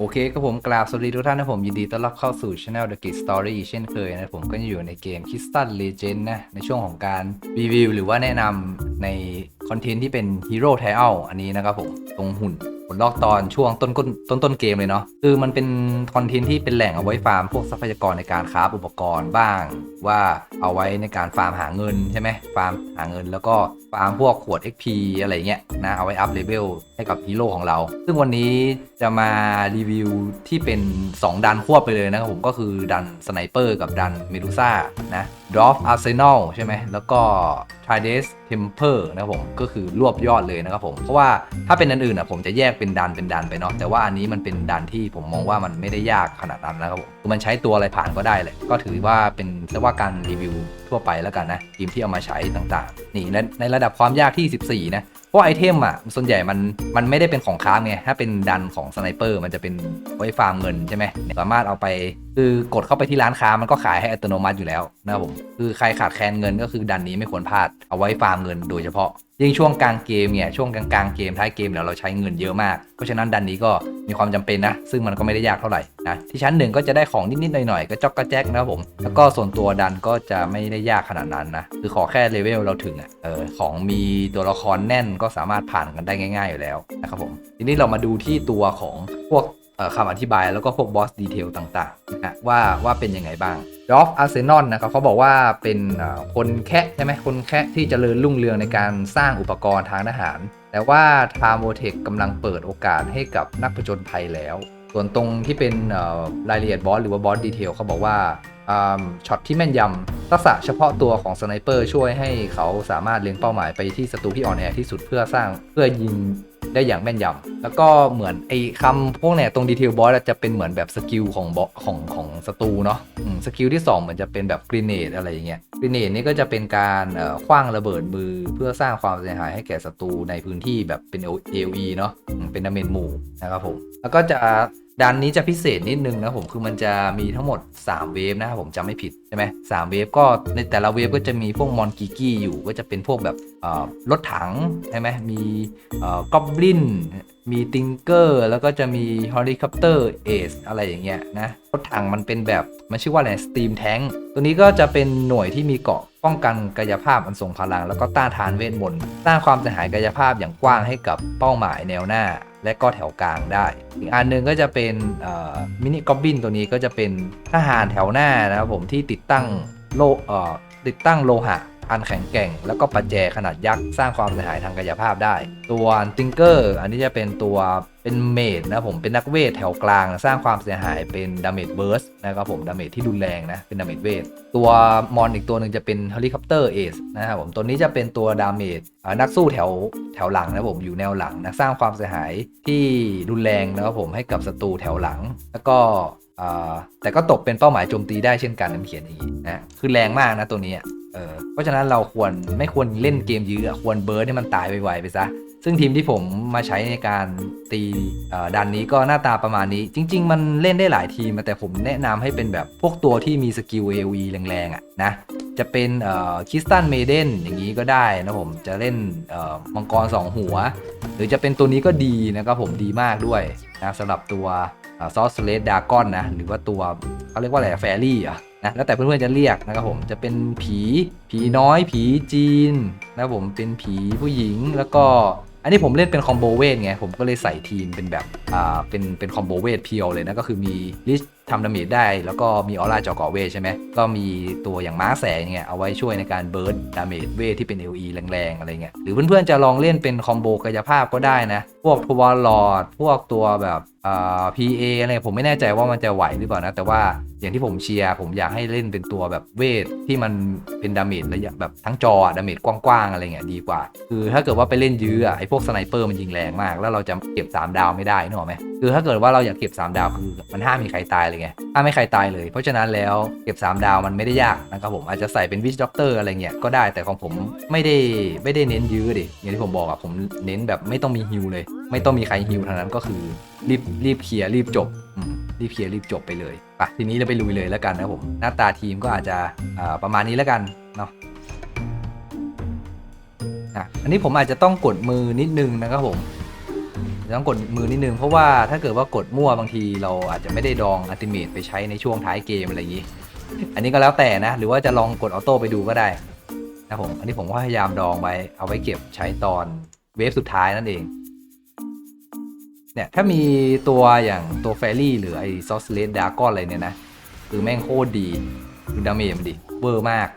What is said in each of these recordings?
โอเคก็ผมกราบสวัสดีทุกท่านนะผม ยินดีต้อนรับเข้าสู่ Channel The Geek Story เช่นเคยนะผมก็จะอยู่ในเกม Crystal Legend นะ ในช่วงของการรีวิวหรือว่าแนะนำในคอนเทนต์ที่เป็น Hero t i l อันนี้นะครับผม ตรงหุ่น ผลลอกตอนช่วงต้นต้นต้นตนเกมเลยเนาะคือมันเป็นคอนเทนต์ที่เป็นแหล่งเอาไว้ฟาร์มพวกทรัพยากรในการคราอุปกรณ์บ้าง ว่าเอาไว้ในการฟาร์มหาเงินใช่ไหมฟาร์มหาเงิน แล้วก็ฟาร์มพวกขวด XP อะไรเงี้ยนะเอาไว้อัพเลเวลให้กับฮีโร่ของเรา ซึ่งวันนี้จะมารีวิวที่เป็น 2 ดันควบไปเลยนะครับผมก็คือดันสไนเปอร์กับดันเมดูซ่านะดรอฟอาร์เซนอลใช่ไหมแล้วก็ t r i d e s Temper นะครับผมก็คือรวบยอดเลยนะครับผมเพราะว่าถ้าเป็นอันอื่นอะผมจะแยกเป็นดันเป็นดันไปเนาะแต่ว่าอันนี้มันเป็นดันที่ผมมองว่ามันไม่ได้ยากขนาดนั้นนะครับผมคือมันใช้ตัวอะไรผ่านก็ได้เลย ก็ถือว่าเป็นเรียกว่าการรีวิวทั่วไปแล้วกันนะทีมที่เอามาใช้ต่างๆ นี่ในในระดับความยากที่ 14 นะเพราะไอเทมอะส่วนใหญ่มันมันไม่ได้เป็นของค้างไงถ้าเป็นดันของสไนเปอร์มันจะเป็นไว้ฟาร์มเงินใช่ไหมสามารถเอาไปคือกดเข้าไปที่ร้านค้ามันก็ขายให้อัตโนมัติอยู่แล้วนะครับผมคือใครขาดแคลนเงินก็คือดันนี้ไม่ควรพลาดเอาไว้ฟาร์มเงินโดยเฉพาะ ยิ่งช่วงกลางเกมเนี่ยช่วงกลางๆเกมท้ายเกมเนี่ยวเราใช้เงินเยอะมาก เพราะฉะนั้นดันนี้ก็มีความจำเป็นนะ ซึ่งมันก็ไม่ได้ยากเท่าไหร่นะที่ชั้นหนึ่งก็จะได้ของนิดๆหน่อยๆก็จอกกระแจ๊กนะครับผมแล้วก็ส่วนตัวดันก็จะไม่ได้ยากขนาดนั้นนะคือขอแค่เลเวลเราถึงอะเออของมีตัวละครแน่นก็สามารถผ่านกันได้ง่าย ๆอยู่แล้วนะครับผมทีนี้เรามาดูที่ตัวของพวก คำอธิบายแล้วก็พวกบอสดีเทลต่างๆนะว่าว่าเป็นยังไงบ้างดอฟอาร์เซนอลนะครับเขาบอกว่าเป็นคนแคะใช่ไหมคนแคะที่จเจริญรุ่งเรืองในการสร้างอุปกรณ์ทางทหาร แต่ว่าทาโมเทคกำลังเปิดโอกาสให้กับนักผจญภัยแล้ว ส่วนตรงที่เป็นรายละเอียดบอสหรือว่าบอสดีเทลเขาบอกว่าอ่าช็อตที่แม่นยำทักษะเฉพาะตัวของสไนเปอร์ช่วยให้เขาสามารถเล็งเป้าหมายไปที่ศัตรูที่อ่อนแอที่สุดเพื่อสร้างเพื่อยิง ได้อย่างแม่นยำแล้วก็เหมือนไอ้คำพวกเนี่ยตรงดีเทลบอสจะเป็นเหมือนแบบสกิลของบอของของศัตรูเนาะสกิลที่ 2 เหมือนจะเป็นแบบกรีเนดอะไรอย่างเงี้ยกรีเนดนี่ก็จะเป็นการเอ่อคว้างระเบิดมือเพื่อสร้างความเสียหายให้แก่ศัตรูในพื้นที่แบบเป็น AOE เนาะเป็นดาเมจหมู่นะครับผมแล้วก็จะดันนี้จะพิเศษนิดนึงนะผมคือมันจะมีทั้งหมด 3 เวฟนะครับผมจำไม่ผิดใช่ไหมสามเวฟก็ในแต่ละเวฟก็จะมีพวกมอนกิกี้อยู่ก็จะเป็นพวกแบบรถถังใช่ไหมมีกอบลินมีติงเกอร์แล้วก็จะมีฮอลิคอปเตอร์เอสอะไรอย่างเงี้ยนะรถถังมันเป็นแบบมันชื่อว่าอะไรสตีมแทงตัวนี้ก็จะเป็นหน่วยที่มีเกาะป้องกันกายภาพอันทรงพลัง แล้วก็ต้านทานเวทมนต์สร้างความเสียหายกายภาพอย่างกว้างให้กับเป้าหมายแนวหน้าและก็แถวกลางได้ อีกอันหนึ่งก็จะเป็นมินิกอบบินตัวนี้ก็จะเป็นทหารแถวหน้านะครับผมที่ติดตั้งโลเอ่อติดตั้งโลหะอันแข็งแกร่ง แล้วก็ปัจแจขนาดยักษ์สร้างความเสียหายทางกายภาพได้ ตัวติงเกอร์อันนี้จะเป็นตัวเป็นเมดนะผมเป็นนักเวทแถวกลาง สร้างความเสียหายเป็นดาเมจเบิร์สนะครับผมดาเมจที่รุนแรงนะเป็นดาเมจเวทตัวมอนอีกตัวหนึ่งจะเป็นเฮลิคอปเตอร์เอสนะครับผมตัวนี้จะเป็นตัวดาเมจนักสู้แถวแถวหลังนะผมอยู่แนวหลังนะสร้างความเสียหายที่รุนแรงนะครับผมให้กับศัตรูแถวหลัง แล้วก็ แต่ก็ตกเป็นเป้าหมายโจมตีได้เช่นกันมันเขียนอย่างนี้นะคือแรงมากนะตัวนี้เออเพราะฉะนั้นเราควรไม่ควรเล่นเกมยื้อะควรเบิร์ดให้มันตายไวๆไปซะ ซึ่งทีมที่ผมมาใช้ในการตีเอ่อดันนี้ก็หน้าตาประมาณนี้ จริง ๆ มันเล่นได้หลายทีม แต่ผมแนะนำให้เป็นแบบพวกตัวที่มีสกิล AOE แรงๆอะนะจะเป็นคิสตันเมเดนอย่างนี้ก็ได้นะผมจะเล่นมังกร 2 หัว หรือจะเป็นตัวนี้ก็ดีนะครับผมดีมากด้วยนะสำหรับตัว ซอสเลดดากอนนะหรือว่าตัวเขาเรียกว่าอะไรแฟรี่อะนะแล้วแต่เพื่อนๆจะเรียกนะครับผมจะเป็นผีผีน้อยผีจีนนะครับผมเป็นผีผู้หญิงแล้วก็อันนี้ผมเล่นเป็นคอมโบเวทไง ผมก็เลยใส่ทีมเป็นแบบ อ่า เป็น เป็นคอมโบเวทเพียวเลยนะ ก็คือมีลิช ทำดาเมจได้ แล้วก็มีออร่าจอกอเวทใช่ไหมก็มีตัวอย่างม้าแสงเนี่ยเอาไว้ช่วยในการเบิร์ดดาเมจเวทที่เป็น LE แรงๆอะไรเงี้ยหรือเพื่อนๆจะลองเล่นเป็นคอมโบกายภาพก็ได้นะพวกทัวร์ลอดพวกตัวแบบอ่า PA อะไรผมไม่แน่ใจว่ามันจะไหวหรือเปล่านะแต่ว่าอย่างที่ผมเชียร์ผมอยากให้เล่นเป็นตัวแบบเวทที่มันเป็นดาเมจระยะแบบทั้งจอดาเมจกว้างๆอะไรเงี้ยดีกว่า คือถ้าเกิดว่าไปเล่นยื้อไอพวกสไนเปอร์มันยิงแรงมาก แล้วเราจะเก็บ 3 ดาวไม่ได้นึกออกไหมคือถ้าเกิดว่าเราอยากเก็บ 3 ดาวคือมันห้ามมีใครตายเลยไงห้ามไม่ใครตายเลย เพราะฉะนั้นแล้วเก็บ 3 ดาวมันไม่ได้ยากนะครับผมอาจจะใส่เป็นวิชด็อกเตอร์อะไรเงี้ยก็ได้แต่ของผมไม่ได้ไม่ได้เน้นยื้อดิอย่างที่ผมบอกอะผมเน้นแบบไม่ต้องมีฮิวเลย ไม่ต้องมีใครฮิวทางนั้นก็คือรีบรีบเคลียร์รีบจบรีบเคลียร์รีบจบไปเลยไปทีนี้เราไปลุยเลยแล้วกันนะผม หน้าตาทีมก็อาจจะประมาณนี้แล้วกันเนาะอันนี้ผมอาจจะต้องกดมือนิดนึงนะครับผม ต้องกดมือนิดนึง เพราะว่าถ้าเกิดว่ากดมั่วบางทีเราอาจจะไม่ได้ดองอัลติเมทไปใช้ในช่วงท้ายเกมอะไรอย่างนี้ อันนี้ก็แล้วแต่นะ หรือว่าจะลองกดออโต้ไปดูก็ได้นะผมอันนี้ผมก็พยายามดองไว้เอาไว้เก็บใช้ตอนเวฟสุดท้ายนั่นเองเนี่ยถ้ามีตัวอย่างตัวแฟรี่หรือไอซอสเลสดากอนอะไรเนี่ยนะ คือแม่งโคตรดีดูดาเมจมันดิเวอร์มาก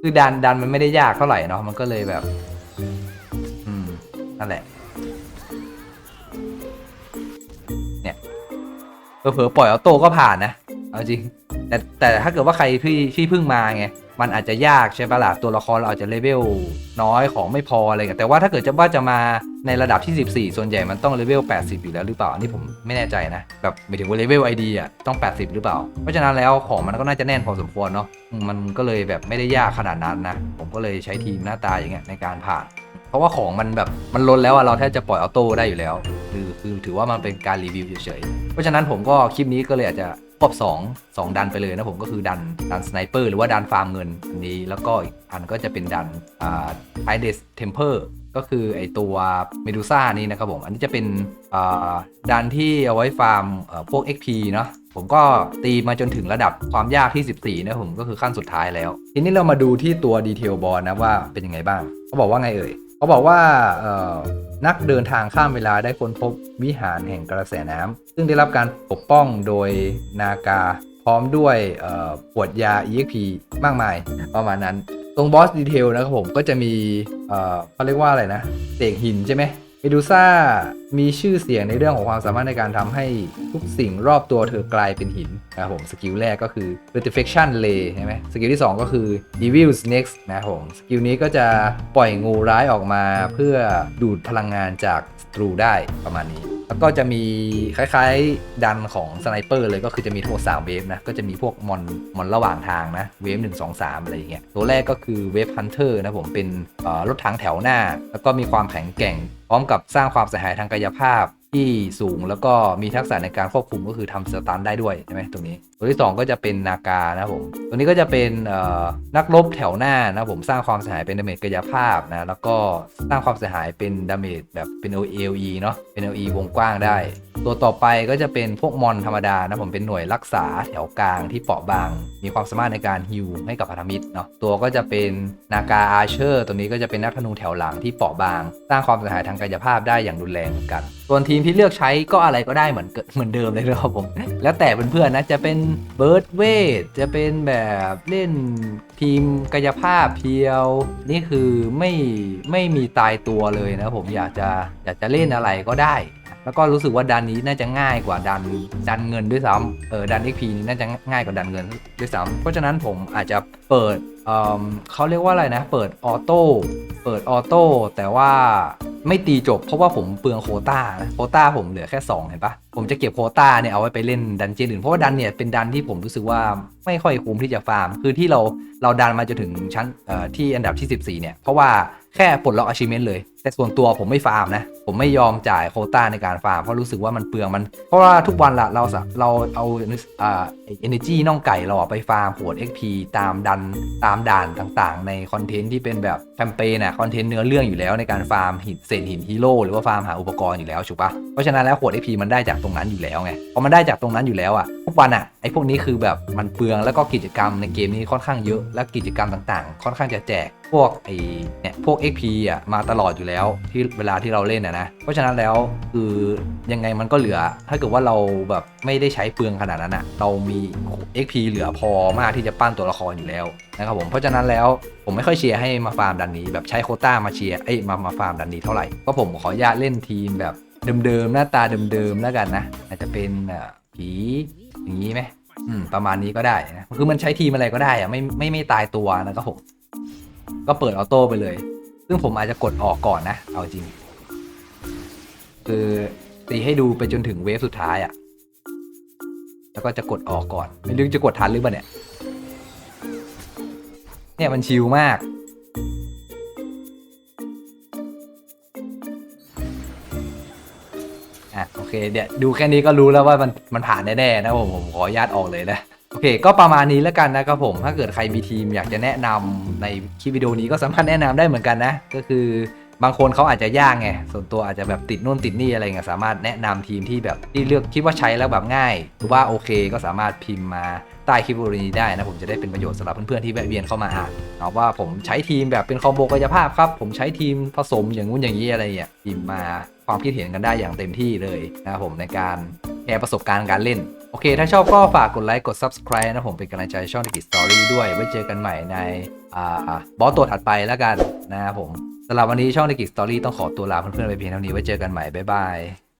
คือดันดันมันไม่ได้ยากเท่าไหร่เนาะมันก็เลยแบบ อืม นั่นแหละ เนี่ยเผลอๆปล่อยออโต้ก็ผ่านนะ เอาจริง แต่แต่ถ้าเกิดว่าใครพี่ที่เพิ่งมาไง มันอาจจะยากใช่ปะล่ะตัวละครเราอาจจะเลเวลน้อยของไม่พออะไรเงี้ยแต่ว่าถ้าเกิดจะว่าจะมาในระดับที่ 14 ส่วนใหญ่มันต้องเลเวล 80 อยู่แล้วหรือเปล่าอันนี่ผมไม่แน่ใจนะแบบหมายถึงว่าเลเวลไอเดีอะต้อง 80 หรือเปล่า เพราะฉะนั้นแล้วของมันก็น่าจะแน่นพอสมควรเนาะมมันก็เลยแบบไม่ได้ยากขนาดนั้นนะ ผมก็เลยใช้ทีมหน้าตาอย่างเงี้ยในการผ่านเพราะว่าของมันแบบมันล้นแล้วอะเราแทบจะปล่อยออโต้ได้อยู่แล้วคือคือถือว่ามันเป็นการรีวิวเฉยๆเพราะฉะนั้นผมก็คลิปนี้ก็เลยอาจจะ ควบ2 2 ดันไปเลยนะผมก็คือดันดันสไนเปอร์หรือว่าดันฟาร์มเงินอันนี้ แล้วก็อีกอันก็จะเป็นดันอ่าไอเดสเทมเพอร์ก็คือไอตัวเมดูซ่านี่นะครับผม อันนี้จะเป็นอ่าดันที่เอาไว้ฟาร์มเอ่อพวก XP เนาะผมก็ตีมาจนถึงระดับความยากที่ 14 นะผมก็คือขั้นสุดท้ายแล้ว ทีนี้เรามาดูที่ตัวดีเทลบอลนะว่าเป็นยังไงบ้าง เขาบอกว่าไงเอ่ย เขาบอกว่าเอ่อ นักเดินทางข้ามเวลาได้ค้นพบวิหารแห่งกระแสน้ำซึ่งได้รับการปกป้องโดยนากา พร้อมด้วยปวดยา EXP มากมายประมาณนั้น ตรงบอสดีเทลนะครับผมก็จะมีเอ่อเขาเรียกว่าอะไรนะเศษหินใช่ไหม เมดูซ่ามีชื่อเสียงในเรื่องของความสามารถในการทำให้ทุกสิ่งรอบตัวเธอกลายเป็นหินนะครับผมสกิลแรกก็คือ Retrofection Ray ใช่ไหมสกิลที่ 2 ก็คือ Evil Next นะครับผมสกิลนี้ก็จะปล่อยงูร้ายออกมาเพื่อดูดพลังงานจาก ตรูได้ประมาณนี้ แล้วก็จะมีคล้ายๆดันของสไนเปอร์เลยก็คือจะมีโทษสามเวฟนะ ก็จะมีพวกมอนมอนระหว่างทางนะ เวฟหนึ่งสองสามอะไรอย่างเงี้ย ตัวแรกก็คือเวฟฮันเตอร์นะผมเป็นรถถังแถวหน้า แล้วก็มีความแข็งแกร่ง พร้อมกับสร้างความเสียหายทางกายภาพ ที่สูงแล้วก็มีทักษะในการควบคุมก็คือทำสตันได้ด้วยใช่ไหมตรงนี้ ตัวที่ 2 ก็จะเป็นนากานะผมตัวนี้ก็จะเป็นนักรบแถวหน้านะผมสร้างความเสียหายเป็นดาเมจกายภาพนะแล้วก็สร้างความเสียหายเป็นดาเมจแบบเป็น OLE เนาะเป็น OE วงกว้างได้ตัวต่อไปก็จะเป็นพวกมอนธรรมดานะผมเป็นหน่วยรักษาแถวกลางที่เปราะบาง มีความสามารถในการฮิวให้กับพันธมิตรเนาะตัวก็จะเป็นนากาอาเชอร์ตัวนี้ก็จะเป็นนักธนูแถวหลังที่เปราะบาง สร้างความเสียหายทางกายภาพได้อย่างรุนแรงเหมือนกัน ส่วนทีมที่เลือกใช้ก็อะไรก็ได้เหมือนเดเหมือนเดิมเลยนะครับผม แล้วแต่เพื่อนๆนะจะเป็นเบิร์ดเวทจะเป็นแบบเล่นทีมกายภาพเพียว นี่คือไม่ไม่มีตายตัวเลยนะผมอยากจะอยากจะเล่นอะไรก็ได้ แล้วก็รู้สึกว่าดันนี้น่าจะง่ายกว่าดันดันเงินด้วยซ้ำเออดัน XP นี้น่าจะง่ายกว่าดันเงินด้วยซ้ำเพราะฉะนั้นผมอาจจะเปิดเออเขาเรียกว่าอะไรนะ เปิดออโต้เปิดออโต้แต่ว่าไม่ตีจบเพราะว่าผมเปลืองโคต้านะโคต้าผมเหลือแค่ 2 เห็นปะผมจะเก็บโคต้าเนี่ยเอาไว้ไปเล่นดันเจียนอื่นเพราะว่าดันเนี่ยเป็นดันที่ผมรู้สึกว่าไม่ค่อยคุ้มที่จะฟาร์ม คือที่เราเราดันมาจนถึงชั้นเอ่อที่อันดับที่ 14เนี่ยเพราะว่าแค่ปลดล็อก achievement เลย แต่ส่วนตัวผมไม่ฟาร์มนะ ผมไม่ยอมจ่ายโคต้าในการฟาร์มเพราะรู้สึกว่ามันเปลืองมัน เพราะว่าทุกวันละเราสะเราเอาอ่าเอเนจีน่องไก่เราอไปฟาร์มโหด XP ตามดันตามด่านต่างๆ ในคอนเทนต์ที่เป็นแบบแคมเปญอะคอนเทนต์เนื้อเรื่องอยู่แล้วในการฟาร์มหินเศษหินฮีโร่หรือว่าฟาร์มหาอุปกรณ์อยู่แล้วถูกปะเพราะฉะนั้นแล้วโหด XP มันได้จากตรงนั้นอยู่แล้วไงพอมันได้จากตรงนั้นอยู่แล้วอะทุกวันอะไอพวกนี้คือแบบมันเปลืองแล้วก็กิจกรรมในเกมนี้ค่อนข้างเยอะและกิจกรรมต่างๆ ค่อนข้างจะแจกพวกไอเนี่ยพวก XP อะมาตลอดอยู่แล้วที่เวลาที่เราเล่นอะนะ เพราะฉะนั้นแล้วคือยังไงมันก็เหลือ ถ้าเกิดว่าเราแบบไม่ได้ใช้เปลืองขนาดนั้นอะเรามี XP เหลือพอมากที่จะปั้นตัวละครอยู่แล้วนะครับผมเพราะฉะนั้นแล้วผมไม่ค่อยเชียร์ให้มาฟาร์มดันนี้ แบบใช้โคต้ามาเชียร์เอ้ยมามาฟาร์มดันนี้เท่าไหร่ก็ผมขออนุญาตเล่นทีมแบบเดิมๆหน้าตาเดิมๆแล้วกันนะอาจจะเป็นผีอย่างนี้ไหมอืมประมาณนี้ก็ได้นะคือมันใช้ทีมอะไรก็ได้อะไม่ไม่ไม่ตายตัวนะครับผมก็เปิดออโต้ไปเลย ซึ่งผมอาจจะกดออกก่อนนะ เอาจริง คือตีให้ดูไปจนถึงเวฟสุดท้ายอะ่ะ แล้วก็จะกดออกก่อน ไม่รู้จะกดทันหรือเปล่าเนี่ย เนี่ยมันชิลมาก อะโอเคเดี๋ยวดูแค่นี้ก็รู้แล้วว่ามันมันผ่านแน่ๆนะผมผมขออนุญาตออกเลยนะ โอเค ก็ประมาณนี้แล้วกันนะครับผม ถ้าเกิดใครมีทีมอยากจะแนะนำในคลิปวิดีโอนี้ก็สามารถแนะนำได้เหมือนกันนะ ก็คือบางคนเขาอาจจะยากไง ส่วนตัวอาจจะแบบติดนู่นติดนี่อะไรเงี้ย สามารถแนะนำทีมที่แบบที่เลือกคิดว่าใช้แล้วแบบง่าย หรือว่าโอเคก็สามารถพิมพ์มาใต้คลิปวิดีโอนี้ได้นะ ผมจะได้เป็นประโยชน์สำหรับเพื่อนๆที่แวะเวียนเข้ามาอ่านเนาว่าผมใช้ทีมแบบเป็นคอมโบกายภาพครับ ผมใช้ทีมผสมอย่างงู้นอย่างนี้อะไรเงี้ย พิมพ์มาความคิดเห็นกันได้อย่างเต็มที่เลยนะครับผมในการแชร์ประสบการณ์การเล่น โอเค ถ้าชอบก็ฝากกดไลค์ กด subscribe นะผมเป็นกำลังใจช่อง t ิกิสตอรี่ด้วย ไว้เจอกันใหม่ในอ่าบอสตัวถัดไปแล้วกันนะครับผมสำหรับวันนี้ช่อง t ิกิสตอรี่ต้องขอตัวลาเพื่อนๆไปเพียงเท่านี้ไว้เจอกันใหม่บ๊ายบาย